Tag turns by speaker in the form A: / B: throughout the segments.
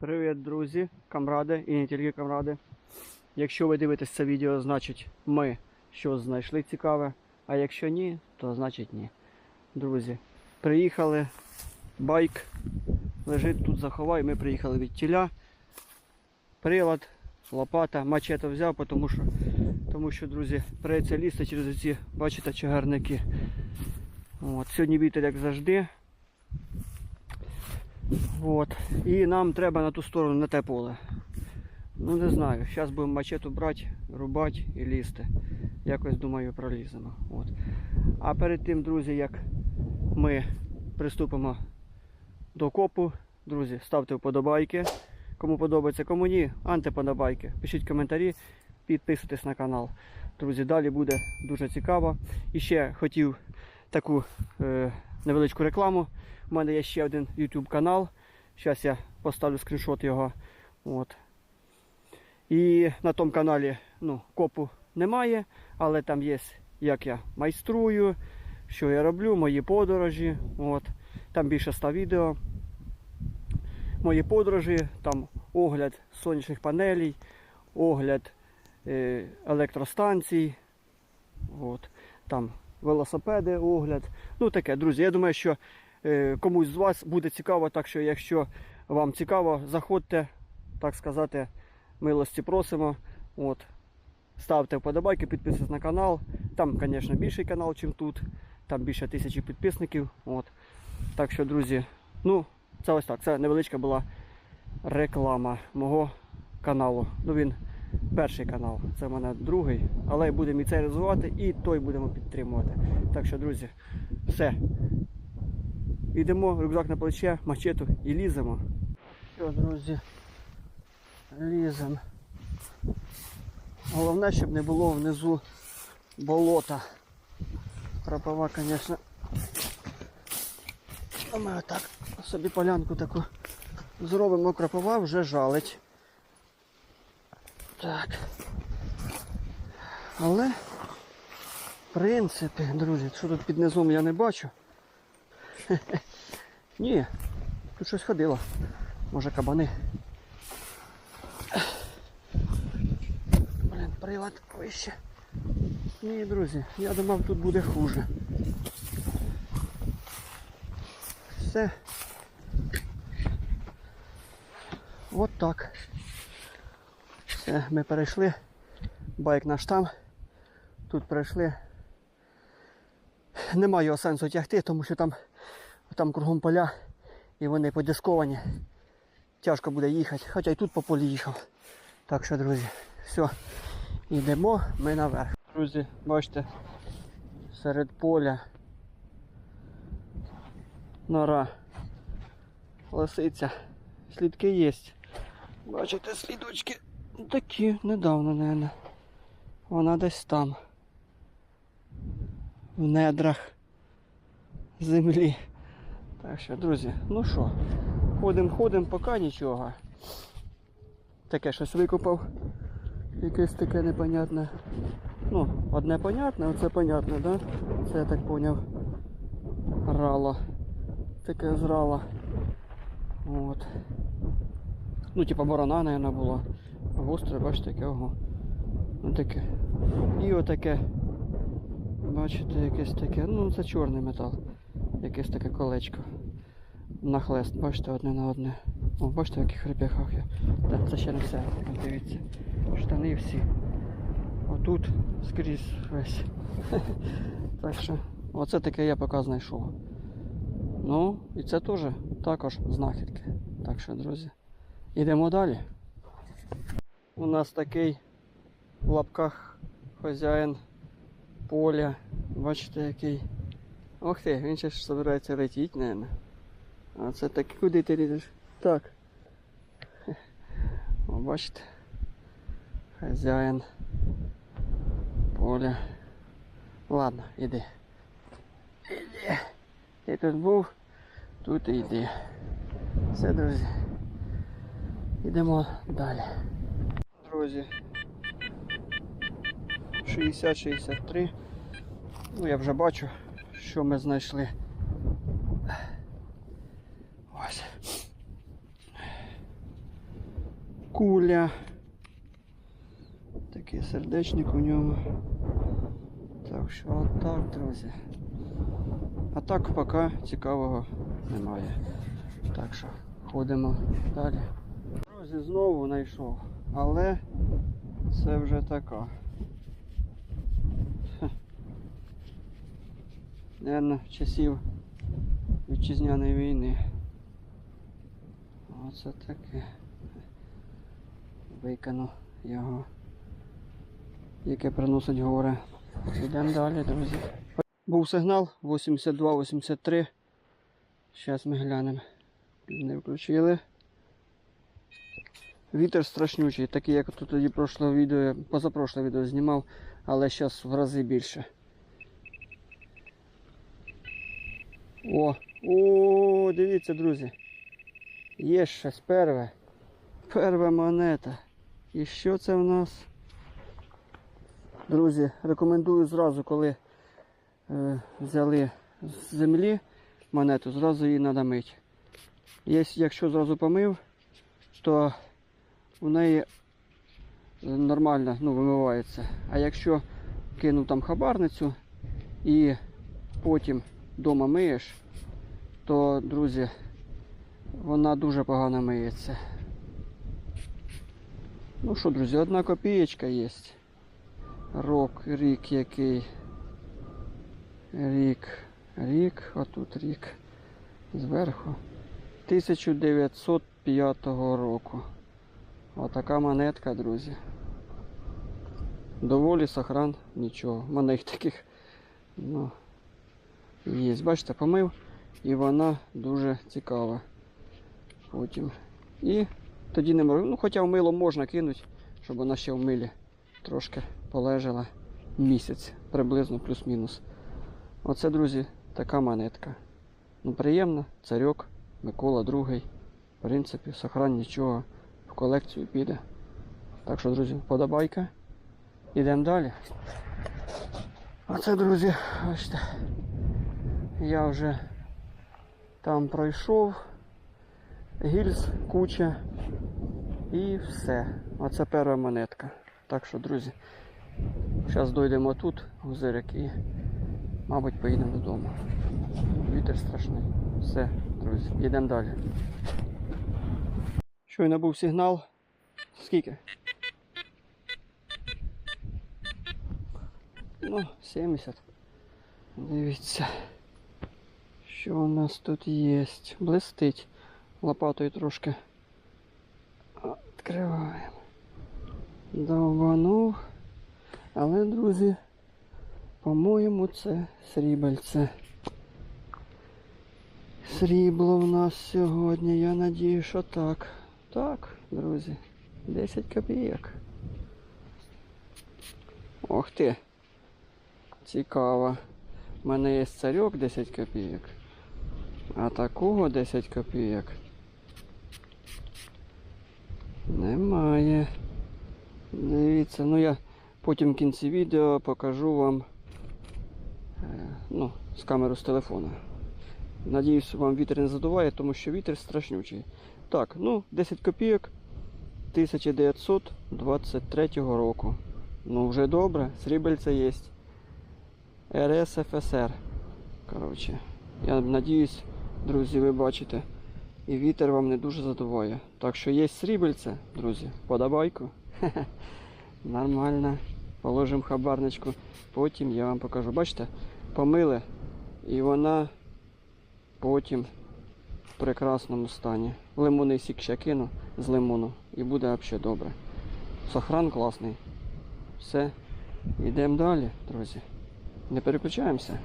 A: Привіт, друзі, камради і не тільки камради. Якщо ви дивитесь це відео, значить ми щось знайшли цікаве. А якщо ні, то значить ні. Друзі, приїхали. Байк лежить тут заховай. Ми приїхали від тіля. Прилад, лопата, мачете взяв, тому що, тому що друзі, прийдеться лізти через ці, бачите, чагарники. От, сьогодні вітер, як завжди. От. І нам треба на ту сторону, на те поле. Ну не знаю. Зараз будемо мачету брати, рубати і лізти. Якось думаю проліземо. От. А перед тим, друзі, як ми приступимо до копу, друзі, ставте вподобайки. Кому подобається, кому ні, антиподобайки. Пишіть коментарі, підписуйтесь на канал. Друзі, далі буде дуже цікаво. І ще хотів таку е, невеличку рекламу. У мене є ще один YouTube канал. Зараз я поставлю скріншот його. От. І на тому каналі ну, копу немає, але там є, як я майструю, що я роблю, мої подорожі. От. Там більше 100 відео. Мої подорожі, там огляд сонячних панелей, огляд е, електростанцій. От. Там велосипеди, огляд. Ну таке, друзі. Я думаю, що комусь з вас буде цікаво, так що якщо вам цікаво, заходьте, так сказати, милості просимо. От. Ставте вподобайки, підписуйтесь на канал. Там, звісно, більший канал, ніж тут. Там більше тисячі підписників. От. Так що, друзі, ну, це ось так. Це невеличка була реклама мого каналу. Ну він перший канал, це в мене другий, але будемо і цей розвивати, і той будемо підтримувати. Так що, друзі, все. Йдемо, рюкзак на плече, мачету і ліземо. Що, друзі, ліземо. Головне, щоб не було внизу болота. Крапова, звісно. А ми отак собі полянку таку зробимо, крапова вже жалить. Так. Але, в принципі, друзі, що тут під низом я не бачу. Ні, тут щось ходило. Може кабани. Блін, прилад вище. Ні, друзі, я думав тут буде хуже. Все. От так. Все, ми перейшли. Байк наш там. Тут пройшли. Немає його сенсу тягти, тому що там, там кругом поля і вони подисковані. Тяжко буде їхати, хоча й тут по полі їхав. Так що, друзі, все, йдемо ми наверх. Друзі, бачите, серед поля нора. Лисиця. Слідки є. Бачите, слідочки такі недавно, наверное. Вона десь там. В недрах землі. Так що, друзі, ну що, ходимо, ходимо, поки нічого. Таке щось викопав. Якесь таке непонятне. Ну, одне понятне, оце понятне, да? Це я так поняв. Рало. Таке зрало. От. Ну, типа борона, наверное, була. Гостре, бачите, таке ого. Ну таке. І отаке. Бачите, якесь таке. Ну, це чорний метал. Якесь таке колечко. Нахлест, бачите, одне на одне. О, бачите, в яких реп'яхах я. Це ще не все. Дивіться. Штани всі. Отут скрізь весь. так що, оце таке я поки знайшов. Ну, і це теж також знахідки. Так що, друзі, йдемо далі. У нас такий в лапках хазяїн поля. Бачите, який. Ох ти, він ще ж збирається летіти, мабуть. А це так куди ти лізеш? Так. О, бачите. Хазяїн поля. Ладно, іди. Іди. Ти тут був, тут і йди. Все, друзі. Йдемо далі. Друзі. 60-63. Ну, я вже бачу, що ми знайшли. Ось. куля. Такий сердечник у ньому. Так що отак, друзі. А так поки цікавого немає. Так що ходимо далі. Друзі, знову знайшов. Але це вже така. Хе. Наверно, часів вітчизняної війни. Оце таке. Викину його. Яке приносить горе. Йдемо далі, друзі. Був сигнал 82-83. Зараз ми глянемо. Не включили. Вітер страшнючий, такий, як тут тоді прошле відео, позапрошле відео знімав, але зараз в рази більше. О, о, дивіться, друзі. Є щось перве. Перша монета. І що це в нас? Друзі, рекомендую зразу, коли е, взяли з землі монету, зразу її треба мити. Якщо зразу помив, то у неї е, нормально ну, вимивається. А якщо кинув там хабарницю і потім вдома миєш, то, друзі, вона дуже погано миється. Ну що, друзі, одна копієчка є. Рок, рік який. Рік. Рік, отут рік. Зверху. 1905 року. Отака монетка, друзі. Доволі сохран, нічого. У мене їх таких ну, є. Бачите, помив і вона дуже цікава. Потім. І тоді не можу. Ну, хоча в мило можна кинути, щоб вона ще в милі трошки полежала місяць, приблизно плюс-мінус. Оце, друзі, така монетка. Ну, приємно, царьок, Микола II. В принципі, сохран нічого в колекцію піде. Так що, друзі, подобайка. Ідемо далі. Оце, друзі, бачите, я вже там пройшов. Гільз, куча і все. Оце перша монетка. Так що, друзі, зараз дойдемо тут, в Зирик, і, мабуть, поїдемо додому. Вітер страшний. Все, друзі, йдемо далі. Щойно був сигнал. Скільки? Ну, 70. Дивіться. Що у нас тут є? Блистить. Лопатою трошки відкриваємо. Довбанув. Але, друзі, по-моєму, це срібельце. Срібло в нас сьогодні, я надію, що так. Так, друзі, 10 копійок. Ох ти. Цікаво. У мене є царьок 10 копійок. А такого 10 копійок. Немає. Дивіться, ну я потім в кінці відео покажу вам е, ну, з камеру з телефона. Надіюсь, вам вітер не задуває, тому що вітер страшнючий. Так, ну, 10 копійок 1923 року. Ну, вже добре, срібельце є. РСФСР. Коротше, я надіюсь, друзі, ви бачите. І вітер вам не дуже задуває. Так що є срібельце, друзі, подобайку. Нормально. Положимо хабарничку. Потім я вам покажу. Бачите, помили. І вона потім в прекрасному стані. Лимонний сік ще кину з лимону і буде взагалі добре. Сохран класний. Все. Йдемо далі, друзі. Не переключаємося.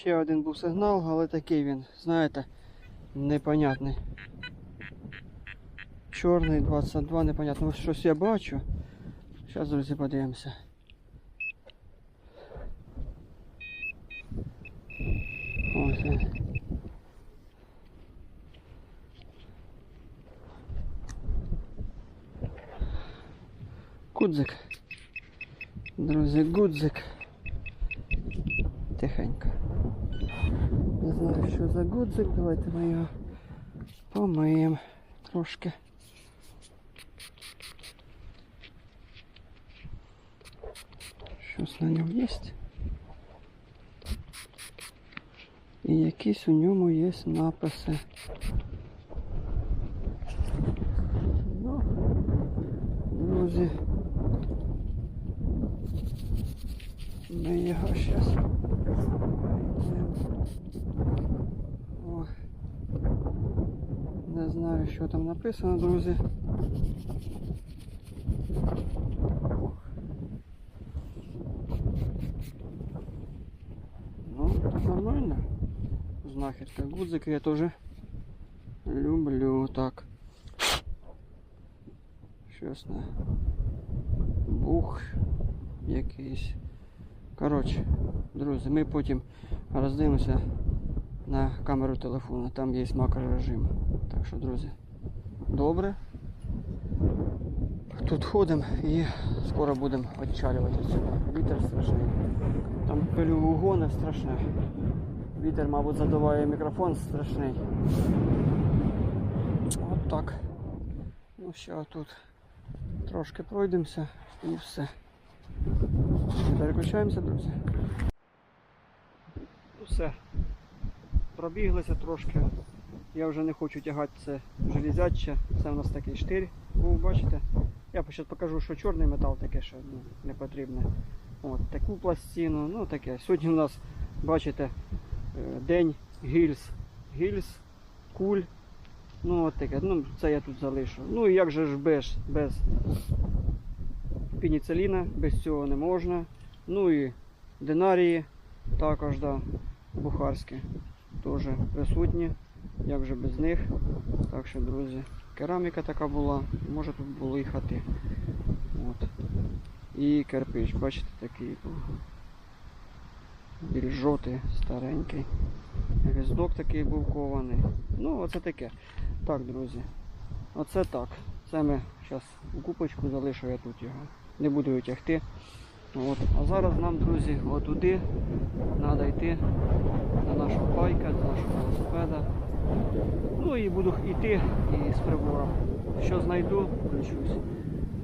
A: Ще один був сигнал, але такий він, знаєте, непонятний. Чорний 22, непонятно. Щось я бачу. Зараз, друзі, подивимося. Ось. він. Гудзик. Друзі, гудзик. Тихенько. Не знаю, що за гудзик. Давайте ми його помиємо трошки. Щось на ньому є. І якісь у ньому є написи. Ну, друзі. Ми його зараз. Не знаю, що там написано, друзі. Ну, так нормально. Знахідка. Гудзики я теж люблю так. Щось не. Бух якийсь. Коротше, друзі, ми потім роздивимося На камеру телефону. Там є макрорежим. Так що, друзі, добре. Тут ходимо і скоро будемо відчалювати отсюди. Вітер страшний. Там пилю гони страшне. Вітер, мабуть, задуває мікрофон страшний. От так. Ну що тут трошки пройдемося і все. Переключаємося, друзі. Ну все. Пробіглися трошки. Я вже не хочу тягати це железяче. Це у нас такий штир був, бачите. Я покажу, що чорний метал таке, що ну, не потрібне. От, таку пластину, ну таке. Сьогодні у нас, бачите, е, день гільз. Гільз, куль. Ну от таке. Ну, це я тут залишу. Ну і як же ж без, без пеніциліна, без цього не можна. Ну і динарії також, да, бухарські теж присутні. Як же без них. Так що, друзі, кераміка така була, може тут були і хати. От. І кирпич, бачите, такий був. Більш жовтий, старенький. Гвіздок такий був кований. Ну, оце таке. Так, друзі. Оце так. Це ми зараз у купочку залишу я тут його. Не буду його тягти. От. А зараз нам, друзі, отуди треба йти на нашого байка, до нашого велосипеда. Ну і буду йти і з прибором. Що знайду, включусь.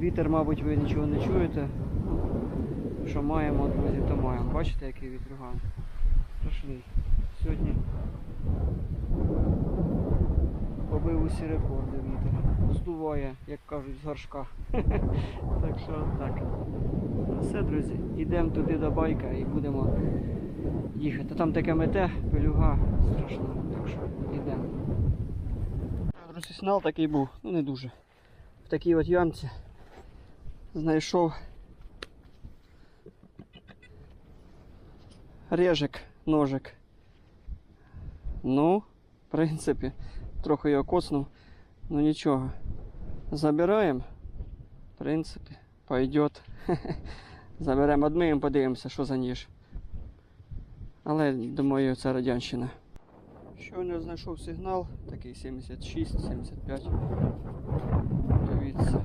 A: Вітер, мабуть, ви нічого не чуєте. Що маємо, друзі, то маємо. Бачите, який вітрюган? Страшний. Сьогодні побив усі рекорди вітер. Здуває, як кажуть, з горшка. так що так. Ну, Все, друзі, йдемо туди до байка і будемо їхати. Там таке мете, пилюга страшна. Так що йдемо. Друзі, сигнал такий був, ну не дуже. В такій от ямці знайшов режик, ножик. Ну, в принципі, трохи його коцнув, ну нічого. Забираємо. В принципі, пойдет. Заберемо, одмиємо, подивимося, що за ніж. Але думаю, це радянщина. Щойно знайшов сигнал, такий 76-75. Дивіться,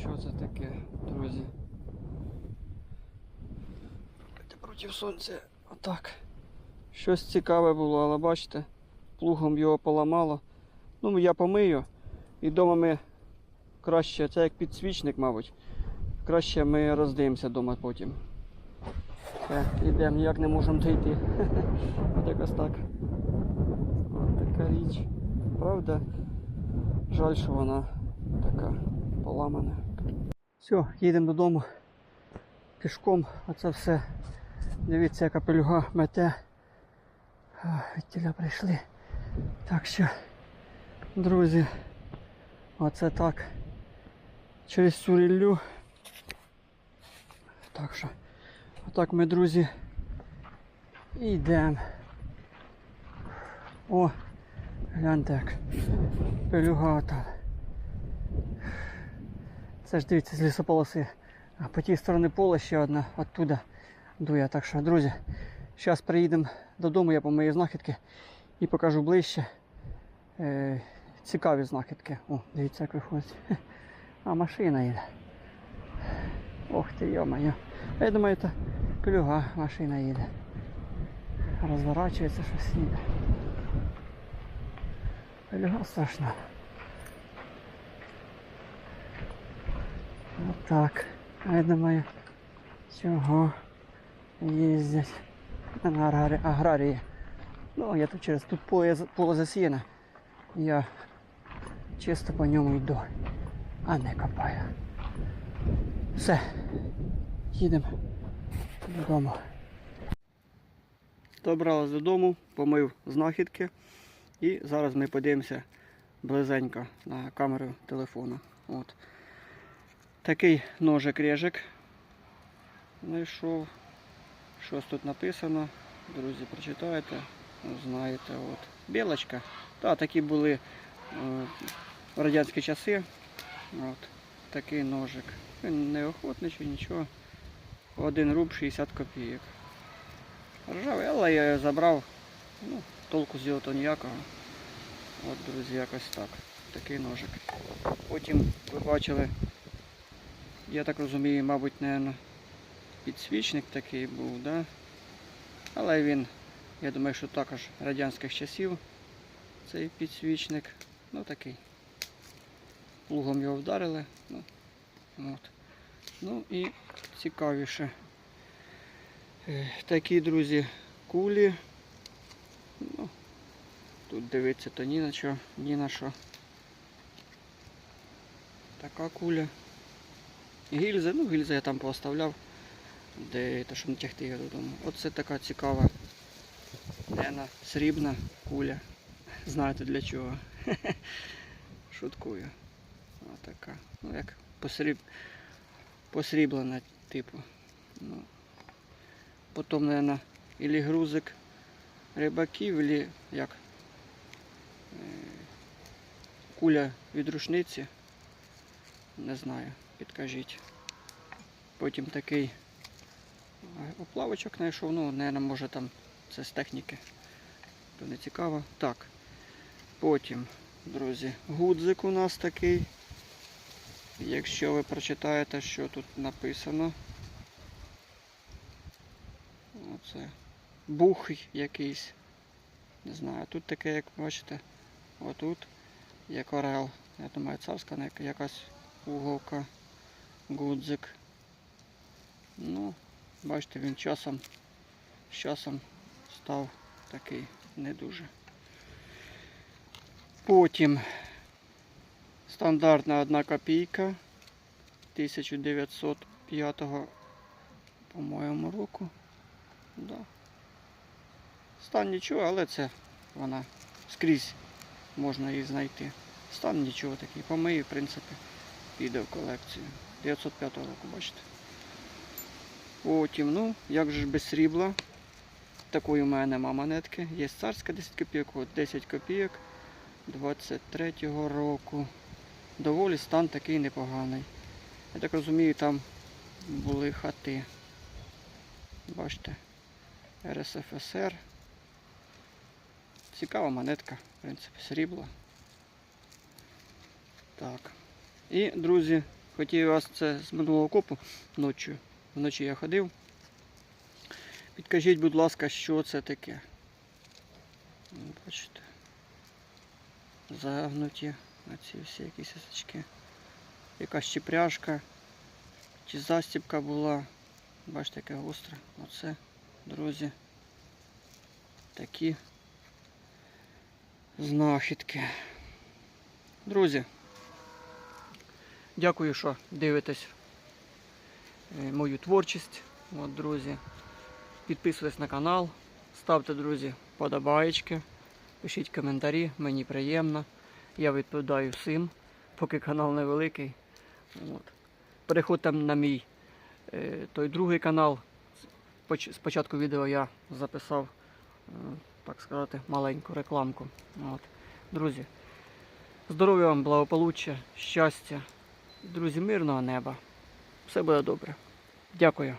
A: що це таке, друзі. Це проти сонця. Отак. Щось цікаве було, але бачите, плугом його поламало. Ну, я помию. І вдома ми краще, це як підсвічник, мабуть. Краще ми роздивимося вдома потім. Все, йдемо, ніяк не можемо дійти. От якось так. Ось така річ. Правда? Жаль, що вона така поламана. Все, їдемо додому. Пішком, оце все. Дивіться, яка пелюга мете. Від тіля прийшли. Так що, друзі, оце так. Через цю ріллю. Так що, отак ми, друзі, і йдемо. О, гляньте як. Пелюга там. Це ж дивіться з лісополоси. А по тій стороні поле ще одна оттуда дує. Так що, друзі, зараз приїдемо додому, я помию знахідки і покажу ближче. Е, цікаві знахідки. О, дивіться, як виходить. А машина їде. Ох ти, йо-моє. Я думаю, це клюга машина їде. Розворачується щось їде. Клюга страшна. Отак. А я думаю, Цього їздять на аграрі, аграрії. Ну, я тут через тут поле, поле засіяне. Я чисто по ньому йду, а не копаю. Все. Їдемо додому. Добрались додому, помив знахідки. І зараз ми подивимося близенько на камеру телефона. От. Такий ножик режик знайшов. Щось тут написано. Друзі, прочитаєте, знаєте. От. Білочка. Та, такі були е, радянські часи. От. Такий ножик. Він не охотничий, нічого. Один руб 60 копійок. Ржавий, але я його забрав. Ну, толку з нього ніякого. От, друзі, якось так. Такий ножик. Потім ви бачили, я так розумію, мабуть, не підсвічник такий був, да? але він, я думаю, що також радянських часів цей підсвічник. Ну такий. Плугом його вдарили. Ну, от. Ну і цікавіше. Е, Такі, друзі, кулі. Ну, тут дивиться, то ні на що, ні на що. Така куля. Гільзи, ну гільзи я там поставляв, де те, щоб не тягти його додому. Оце така цікава, нена, срібна куля. Знаєте для чого? Шуткую. Отака. Ну як посріб... посріблена, типу. Ну. Потім, мабуть, ілі грузик рибаків, ілі як е, куля від рушниці. Не знаю, підкажіть. Потім такий оплавочок знайшов, ну, мабуть, може там це з техніки. То не цікаво. Так. Потім, друзі, гудзик у нас такий. Якщо ви прочитаєте, що тут написано. Оце бух якийсь. Не знаю, тут таке, як бачите, отут як орел. Я думаю, царська якась уголка, гудзик. Ну, бачите, він часом, з часом став такий не дуже. Потім стандартна одна копійка 1905 по-моєму року. Да. Стан нічого, але це вона скрізь можна її знайти. Стан нічого такий. Помиї, в принципі, піде в колекцію. 905 року, бачите. Потім, ну, як же ж без срібла. Такої у мене нема монетки. Є царська 10 копійок, от 10 копійок 23-го року. Доволі стан такий непоганий. Я так розумію, там були хати. Бачите. РСФСР. Цікава монетка, в принципі, срібла. Так. І, друзі, хотів вас це з минулого копу ночі. Вночі я ходив. Підкажіть, будь ласка, що це таке? Бачите. Загнуті на ці всі якісь сосочки. Якась чи пряжка, чи застібка була. Бачите, яке гостре. Оце, друзі, такі знахідки. Друзі, дякую, що дивитесь е, мою творчість. От, друзі. Підписуйтесь на канал, ставте, друзі, подобаєчки, пишіть коментарі, мені приємно. Я відповідаю всім, поки канал невеликий. От. Переходьте на мій е, той другий канал. Спочатку відео я записав, е, так сказати, маленьку рекламку. От. Друзі, здоров'я вам, благополуччя, щастя, друзі, мирного неба. Все буде добре. Дякую.